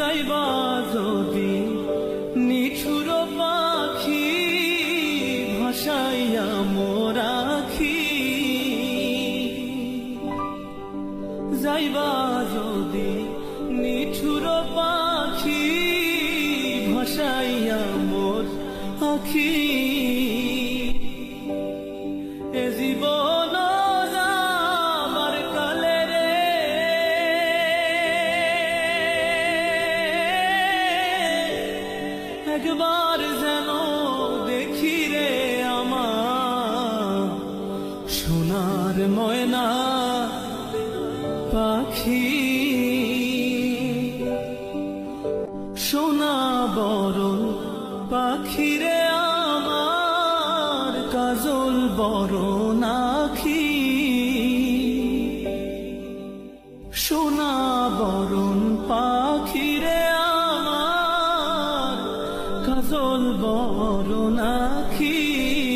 যাইবা যদি নিঠুর পাখি ভাসাইয়া মোরাখি যাইবা যদি নিঠুর পাখি ভাসাইয়া মোর আখি একবার যেন দেখি রে আমার সোনার ময়না পাখি। সোনা বড় পাখি রে আমার, কাজল বড় নাখি সোনা বরণ পাখি কাজল বড় নাখি